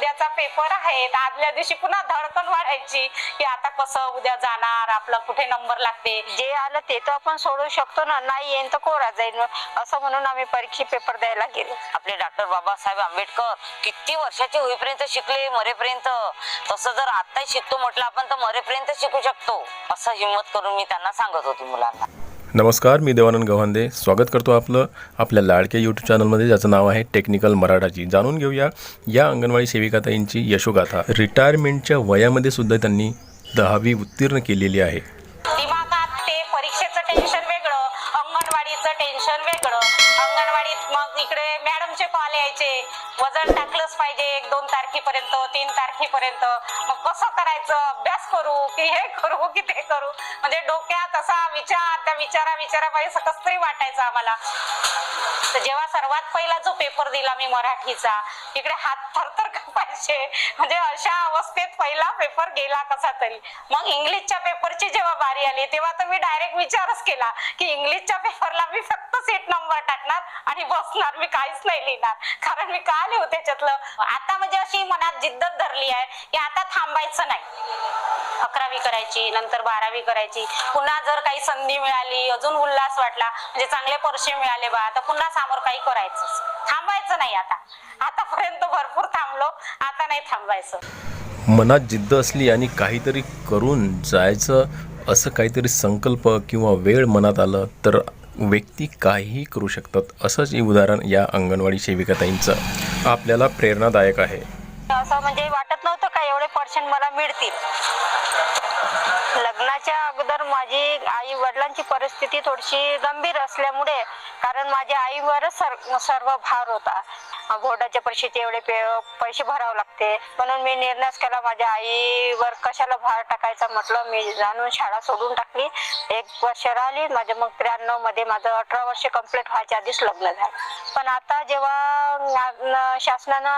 उद्याचा पेपर आहे. तर आदल्या दिवशी पुन्हा धडकन वाढायची की आता कसं उद्या जाणार आपला कुठे नंबर लागते. जे आलं ते तर आपण सोडू शकतो ना. नाही येईन तर कोरा जाईल असं म्हणून आम्ही परीक्षे पेपर द्यायला गेलो. आपले डॉक्टर बाबासाहेब आंबेडकर किती वर्षाचे होईपर्यंत शिकले मरेपर्यंत? तसं जर आता शिकतो म्हटलं आपण तर मरेपर्यंत शिकू शकतो. असं हिंमत करून मी त्यांना सांगत होती मुलांना. नमस्कार मी देवानंद गव्हांदे. स्वागत करतो आपलं आपल्या लाडक्या यूट्यूब चॅनलमध्ये ज्याचं नाव आहे टेक्निकल मराठाची. जाणून घेऊया या अंगणवाडी सेविकाताईंची यशोगाथा. रिटायरमेंटच्या वयामध्ये सुद्धा त्यांनी दहावी उत्तीर्ण केलेली आहे. सगळीकडं. अंगणवाडीत मग इकडे मॅडमचे कॉल यायचे. वजन टाकलंच पाहिजे एक दोन तारखेपर्यंत तीन तारखेपर्यंत. मग कसं करायचं? अभ्यास करू की हे करू की ते करू? म्हणजे डोक्यात असा विचार त्या विचारा विचारापायी कस तरी वाटायचं आम्हाला. तर जेव्हा सर्वात पहिला जो पेपर दिला मी मराठीचा इकडे हात थरथर पाहिजे. म्हणजे अशा अवस्थेत पहिला पेपर गेला कसा तरी. मग इंग्लिशच्या पेपरची जेव्हा बारी आली तेव्हा तर मी डायरेक्ट विचारच केला की इंग्लिशच्या पेपरला मी फक्त सीट नंबर टाकणार आणि बसणार मी काहीच नाही लिहिणार. कारण मी का लिहू त्याच्यातलं? आता म्हणजे अशी मनात जिद्दत धरली आहे की आता थांबायचं नाही. अकरावी करायची नंतर बारावी करायची. पुन्हा जर काही संधी मिळाली अजून उल्हास वाटला म्हणजे चांगले पैसे मिळाले बा तर पुन्हा समोर काही करायचं थांबायचं नाही आता. आतापर्यंत भरपूर थांबलो आता नाही थांबायचं. मनात जिद्द असली आणि काहीतरी करून जायचं असं काहीतरी संकल्प किंवा वेळ मनात आलं तर व्यक्ती काहीही करू शकतात. असंच हे उदाहरण या अंगणवाडी सेविकाताईंचं. आपल्याला प्रेरणादायक आहे. असं म्हणजे वाटत नव्हतं का एवढे पर्सेंट मला मिळतील. लग्नाच्या अगोदर माझी आई वडिलांची परिस्थिती थोडीशी गंभीर असल्यामुळे कारण माझ्या आईवरच सर्व भार होता. बोर्डाच्या पैशाचे एवढे पैसे भरावे लागते. म्हणून मी निर्णयच केला माझ्या आईवर कशाला भार टाकायचा म्हटलं मी जाणून शाळा सोडून टाकली. एक वर्ष राहिली माझ्या मग त्र्याण्णवमध्ये माझं अठरा वर्ष कंप्लीट व्हायच्या आधीच लग्न झालं. पण आता जेव्हा शासनानं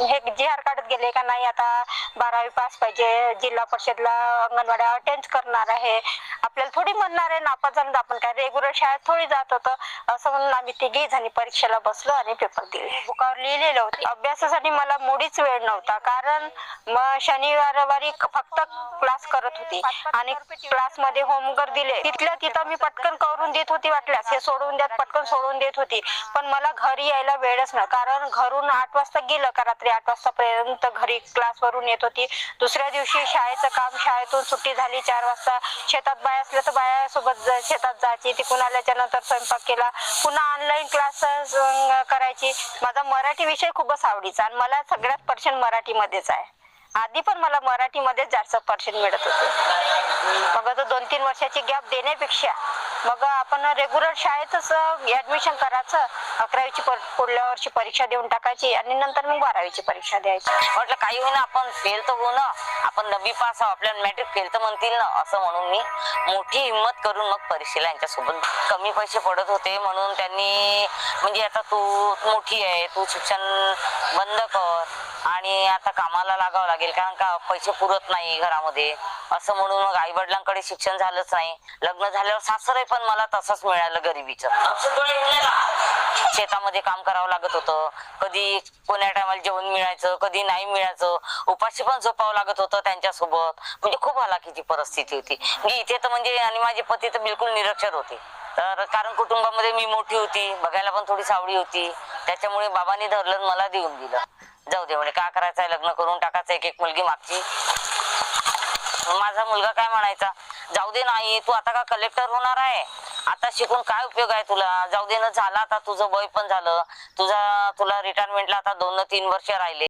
हे जी आर काढत गेले का नाही आता बारावी पास पाहिजे जिल्हा परिषदला अंगणवाड्या अटेंड करणार आहे. आपल्याला थोडी म्हणणार आहे नापास झालं आपण काय रेग्युलर शाळेत थोडी जात होतं असं म्हणून आम्ही तिघी जणी परीक्षेला बसलो आणि पेपर दिले. बुकावर लिहिलेलं होतं. अभ्यासासाठी मला मुळीच वेळ नव्हता कारण मग शनिवार रविवारी फक्त क्लास करत होती आणि क्लासमध्ये होमवर्क दिले. तिथल्या तिथं मी पटकन करून देत होती वाटल्यास हे सोडून देत पटकन सोडून देत होती. पण मला घरी यायला वेळच नाही कारण घरून आठ वाजता गेलं का रात्री आठ वाजता पर्यंत घरी क्लास वरून येत होती. दुसऱ्या दिवशी शाळेचं काम शाळेतून सुट्टी झाली चार वाजता शेतात बाया असल्या तर बाया सोबत शेतात जायची तिकून आल्याच्यानंतर स्वयंपाक केला. पुन्हा ऑनलाईन क्लास करायची. माझा मराठी विषय खूपच आवडीचा आणि मला सगळ्यात पर्सेंट मराठीमध्येच आहे. आधी पण मला मराठीमध्येच जास्त पर्सेंट मिळत होते. मग दोन तीन वर्षाची गॅप देण्यापेक्षा मग आपण रेग्युलर शाळेतच ऍडमिशन करायचं. अकरावीची पर- पुढल्या वर्षी परीक्षा देऊन टाकायची आणि नंतर मग बारावीची परीक्षा द्यायची. म्हटलं काही होईना आपण फेल तर होऊ ना. आपण नववी पास आहोत आपल्याला मॅट्रिक फेल तर म्हणतील ना असं म्हणून मी मोठी हिंमत करून मग परीक्षेला यांच्यासोबत कमी पैसे पडत होते म्हणून त्यांनी म्हणजे आता तू मोठी आहे तू शिक्षण बंद कर आणि आता कामाला लागावं लागेल कारण का पैसे पुरत नाही घरामध्ये. असं म्हणून मग आई वडिलांकडे शिक्षण झालंच नाही. लग्न झाल्यावर सासरही पण मला तसंच मिळालं गरिबीचं शेतामध्ये काम करावं लागत होतं. कधी कोण्या टायमाला जेवण मिळायचं कधी नाही मिळायचं. उपाशी पण झोपावं लागत होतं त्यांच्यासोबत. म्हणजे खूप हलाखीची परिस्थिती होती. मी इथे तर म्हणजे आणि माझे पती तर बिलकुल निरक्षर होते. तर कारण कुटुंबामध्ये मी मोठी होती. बघायला पण थोडी सावळी होती. त्याच्यामुळे बाबांनी धरलं मला देऊन दिलं. जाऊ दे म्हणे का करायचंय लग्न करून टाकायचं एक एक मुलगी मागची? माझा मुलगा काय म्हणायचा? जाऊ दे नाही तू आता का कलेक्टर होणार आहे? आता शिकून काय उपयोग आहे तुला? जाऊ दे ना झाला आता तुझं वय पण झालं. तुझा तुला रिटायरमेंटला आता दोन तीन वर्ष राहिले.